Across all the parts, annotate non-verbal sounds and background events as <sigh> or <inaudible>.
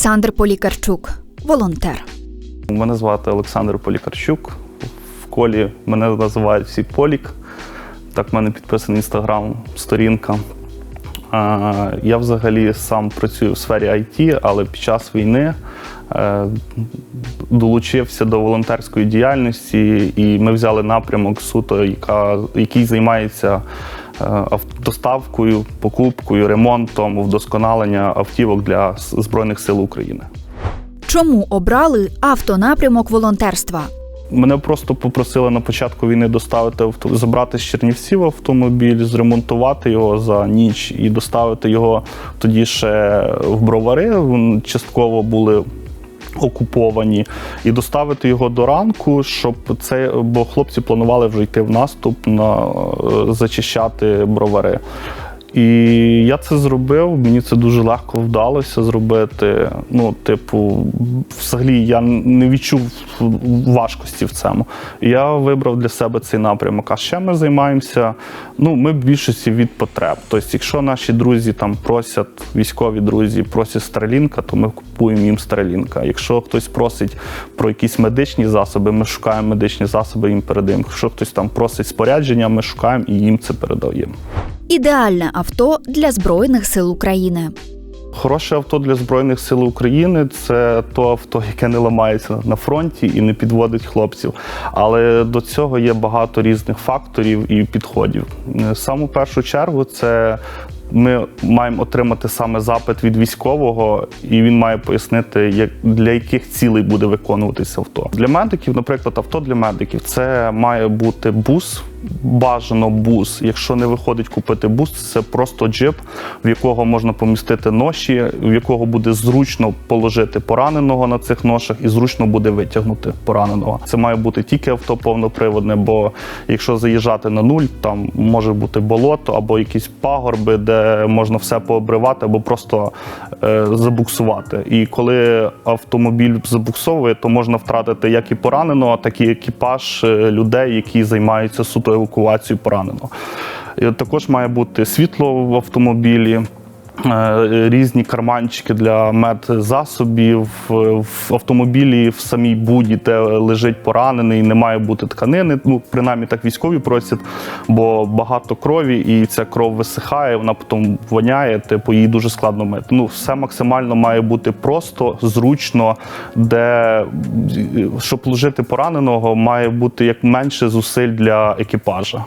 Олександр Полікарчук, волонтер. Мене звати Олександр Полікарчук. В колі мене називають всі Полік. Так в мене підписаний інстаграм, сторінка. Я взагалі сам працюю в сфері IT, але під час війни е, долучився до волонтерської діяльності, і ми взяли напрямок суто, який займається доставкою, покупкою, ремонтом, вдосконаленням автівок для Збройних сил України. Чому обрали автонапрямок волонтерства? Мене просто попросили на початку війни доставити авто, забрати з Чернівців автомобіль, зремонтувати його за ніч і доставити його тоді ще в бровари. Частково були. Окуповані і доставити його до ранку, щоб це, бо хлопці планували вже йти в наступ на е, зачищати бровари. І я це зробив. Мені це дуже легко вдалося зробити. Ну, типу, взагалі я не відчув важкості в цьому. Я вибрав для себе цей напрямок. А ще ми займаємося. Ну, ми в більшості від потреб. Тобто, якщо наші друзі там просять, військові друзі просять Starlink, то ми купуємо їм Starlink. Якщо хтось просить про якісь медичні засоби, ми шукаємо медичні засоби, їм передаємо. Якщо хтось там просить спорядження, ми шукаємо і їм це передаємо. Ідеальне авто для Збройних сил України. Хороше авто для Збройних сил України це то авто, яке не ламається на фронті і не підводить хлопців. Але до цього є багато різних факторів і підходів. Е, Саму першу чергу це. Ми маємо отримати саме запит від військового, і він має пояснити, як для яких цілей буде виконуватися авто. Для медиків, наприклад, авто для медиків це має бути бус, бажано бус. Якщо не виходить купити бус, це просто джип, в якого можна помістити ноші, в якого буде зручно положити пораненого на цих ношах, і зручно буде витягнути пораненого. Це має бути тільки авто повноприводне, бо якщо заїжджати на нуль, там може бути болото або якісь пагорби, де можна все пообривати, або просто е, забуксувати. І коли автомобіль забуксовує, то можна втратити як і пораненого, так і екіпаж е, людей, які займаються суто евакуацією пораненого. Також має бути світло в автомобілі. Е, Різні карманчики для медзасобів Е, в автомобілі в самій буді, де лежить поранений, не має бути тканини. Ну принаймні так військові просять, бо багато крові, і ця кров висихає, вона потім воняє. Типу її дуже складно мити. Ну все максимально має бути просто, зручно, де щоб ложити пораненого, має бути як менше зусиль для екіпажа.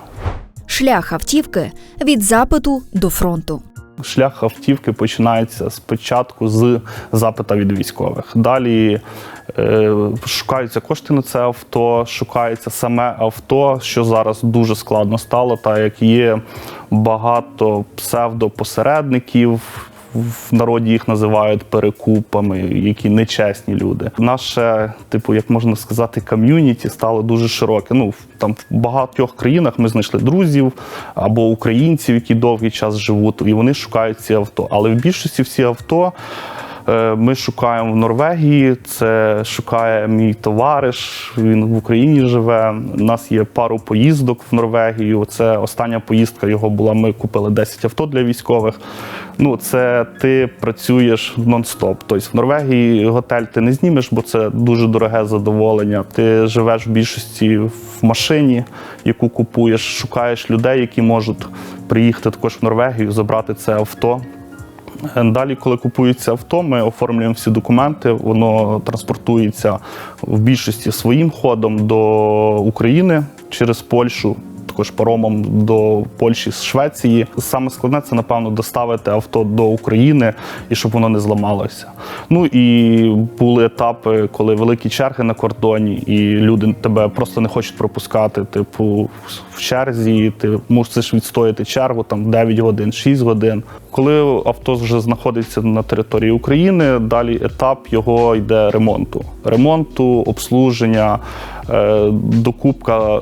Шлях автівки від запиту до фронту. Шлях автівки починається спочатку з запита від військових. Далі е, шукаються кошти на це авто, шукається саме авто, що зараз дуже складно стало, так як є багато псевдопосередників. В народі їх називають перекупами, які нечесні люди. Наше, типу, як можна сказати, ком'юніті стало дуже широке. Ну там в багатьох країнах ми знайшли друзів або українців, які довгий час живуть, і вони шукають ці авто. Але в більшості всі авто. Е, Ми шукаємо в Норвегії, це шукає мій товариш. Він в Україні живе. У нас є пару поїздок в Норвегію. Це остання поїздка його була. Ми купили 10 авто для військових. Ну, це ти працюєш нон-стоп. Тобто в Норвегії готель ти не знімеш, бо це дуже дороге задоволення. Ти живеш в більшості в машині, яку купуєш, шукаєш людей, які можуть приїхати також в Норвегію, забрати це авто. Далі, коли купується авто, ми оформлюємо всі документи. Воно транспортується в більшості своїм ходом до України через Польщу. Також паромом до Польщі з Швеції. Саме складне це, напевно, доставити авто до України і щоб воно не зламалося. Ну і були етапи, коли великі черги на кордоні, і люди тебе просто не хочуть пропускати. Типу, в черзі, ти мусиш відстояти чергу там 9 годин, 6 годин. Коли авто вже знаходиться на території України, далі етап його йде ремонту. Ремонту, обслуження, е, докупка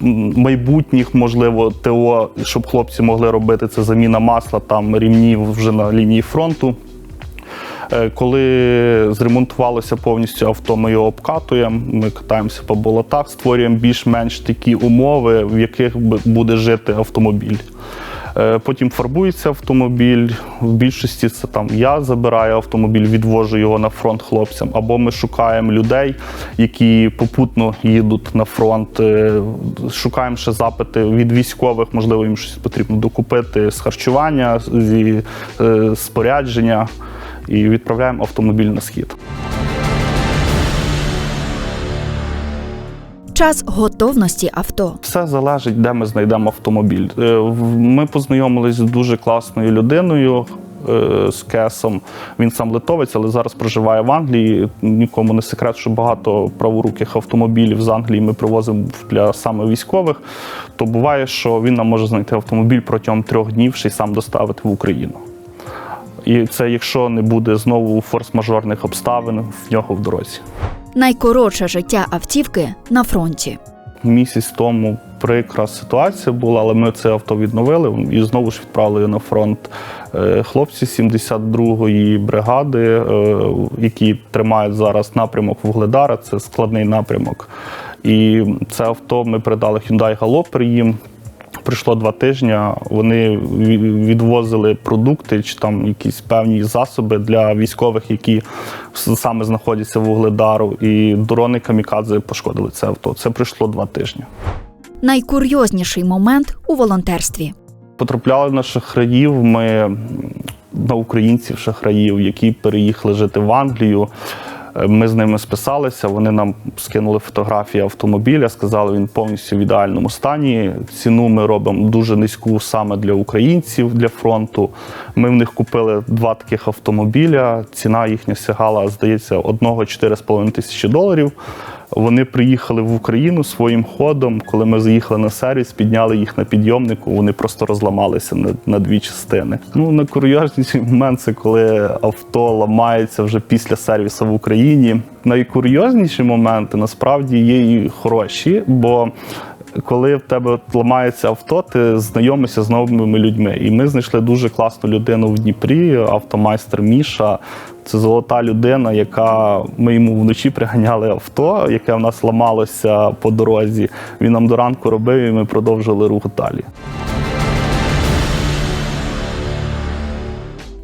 майбутніх, можливо, ТО, щоб хлопці могли робити це заміна масла, там рівнів вже на лінії фронту. Е, Коли зремонтувалося повністю авто, ми його обкатуємо, ми катаємося по болотах, створюємо більш-менш такі умови, в яких буде жити автомобіль. Е, Потім фарбується автомобіль. В більшості це там я забираю автомобіль, відвожу його на фронт хлопцям. Або ми шукаємо людей, які попутно їдуть на фронт. Е, Шукаємо ще запити від військових, можливо, їм щось потрібно докупити з харчування, зі е, спорядження, і відправляємо автомобіль на схід. Час готовності авто. Все залежить, де ми знайдемо автомобіль. Е, Ми познайомилися з дуже класною людиною. е, З Кесом він сам литовець, але зараз проживає в Англії. Нікому не секрет, що багато праворуких автомобілів з Англії ми привозимо для саме військових. То буває, що він нам може знайти автомобіль протягом трьох днів ще й сам доставити в Україну. І це якщо не буде знову форс-мажорних обставин в нього в дорозі. Найкоротше життя автівки на фронті. Місяць тому прикра ситуація була, але ми це авто відновили і знову ж відправили на фронт Е, хлопці 72-ї бригади, е, які тримають зараз напрямок Вугледара. Це складний напрямок. І це авто ми передали Hyundai Galloper їм. Прийшло два тижні. Вони відвозили продукти чи там якісь певні засоби для військових, які саме знаходяться в Вугледару. І дрони камікадзе пошкодили це авто. Це прийшло два тижні. Найкурйозніший момент у волонтерстві. Потрапляли на шахраїв. Ми на українців шахраїв, які переїхали жити в Англію. Ми з ними списалися. Вони нам скинули фотографії автомобіля, сказали, він повністю в ідеальному стані. Ціну ми робимо дуже низьку саме для українців для фронту. Ми в них купили два таких автомобіля. Ціна їхня сягала, здається, одного 4,5 тисячі доларів. Вони приїхали в Україну своїм ходом. Коли ми заїхали на сервіс, підняли їх на підйомнику. Вони просто розламалися на, на дві частини. Ну найкурйозніший момент це коли авто ламається вже після сервісу в Україні. Найкурйозніші моменти насправді є і хороші, бо коли в тебе ламається авто, ти знайомишся з новими людьми. І ми знайшли дуже класну людину в Дніпрі, автомайстер Міша. Це золота людина, яка ми йому вночі приганяли авто, яке в нас ламалося по дорозі. Він нам до ранку робив, і ми продовжили рух далі.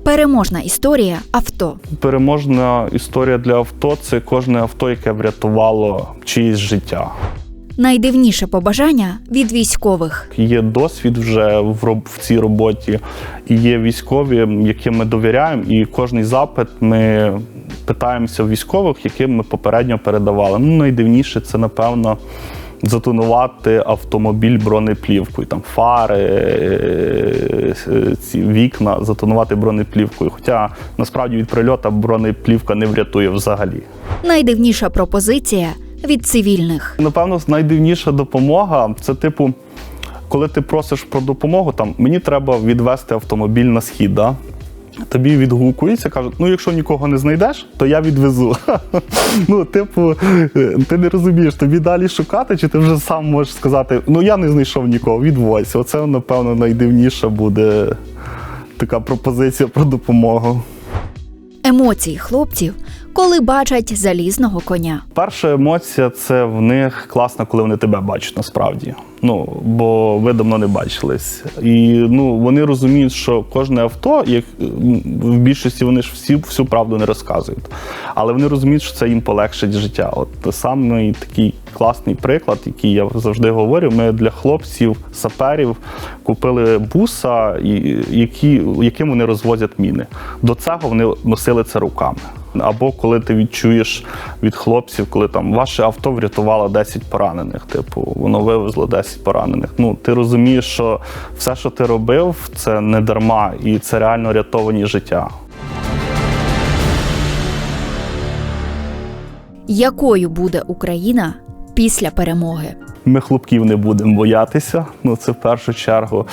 Переможна історія авто. Переможна історія для авто це кожне авто, яке врятувало чиєсь життя. Найдивніше побажання від військових. Є досвід вже в, роб- в цій роботі, і є військові, яким ми довіряємо, і кожний запит ми питаємося в військових, яким ми попередньо передавали. Ну, найдивніше це, напевно, затонувати автомобіль бронеплівкою, там фари, е, е, ці вікна, затонувати бронеплівкою. Хоча насправді від прильоту бронеплівка не врятує взагалі. Найдивніша пропозиція від цивільних. Напевно, найдивніша допомога це типу, коли ти просиш про допомогу, там мені треба відвести автомобіль на схід. Да? Тобі відгукуються, кажуть, ну якщо нікого не знайдеш, то я відвезу. <laughs> ну, типу, е, ти не розумієш, тобі далі шукати, чи ти вже сам можеш сказати, ну я не знайшов нікого, відвозь. Оце, напевно, найдивніша буде така пропозиція про допомогу. Емоції хлопців, коли бачать залізного коня. Перша емоція це в них класно, коли вони тебе бачать насправді. Ну бо ви давно не бачились. І ну вони розуміють, що кожне авто, як в більшості вони ж всі всю правду не розказують. Але вони розуміють, що це їм полегшить життя. От саме такий класний приклад, який я завжди говорю. Ми для хлопців, саперів купили буса, які, яким вони розвозять міни. До цього вони носили це руками. Або коли ти відчуєш від хлопців, коли там ваше авто врятувало 10 поранених, типу, воно вивезло 10 поранених. Ну, ти розумієш, що все, що ти робив, це не дарма, і це реально рятовані життя. Якою буде Україна після перемоги? Ми хлопків не будемо боятися. Ну це в першу чергу.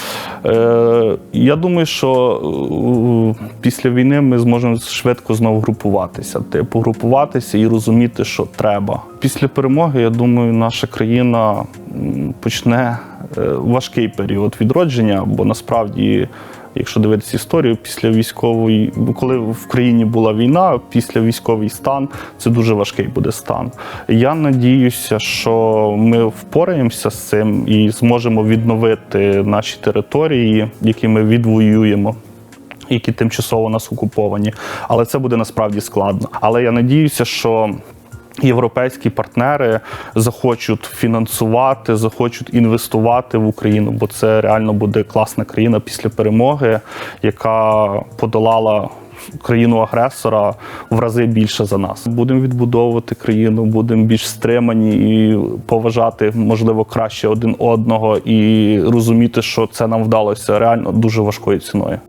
Е, я думаю, що е, після війни ми зможемо швидко знову групуватися. Типу, групуватися і розуміти, що треба. Після перемоги, я думаю, наша країна почне е, важкий період відродження, бо насправді. Якщо дивитися історію, після військової, коли в країні була війна, після військовий стан це дуже важкий буде стан. Я надіюся, що ми впораємося з цим і зможемо відновити наші території, які ми відвоюємо які тимчасово нас окуповані. Але це буде насправді складно. Але я надіюся, що. Європейські партнери захочуть фінансувати, захочуть інвестувати в Україну, бо це реально буде класна країна після перемоги, яка подолала країну агресора в рази більше за нас. Будемо відбудовувати країну, будемо більш стримані і поважати, можливо, краще один одного і розуміти, що це нам вдалося реально дуже важкою ціною.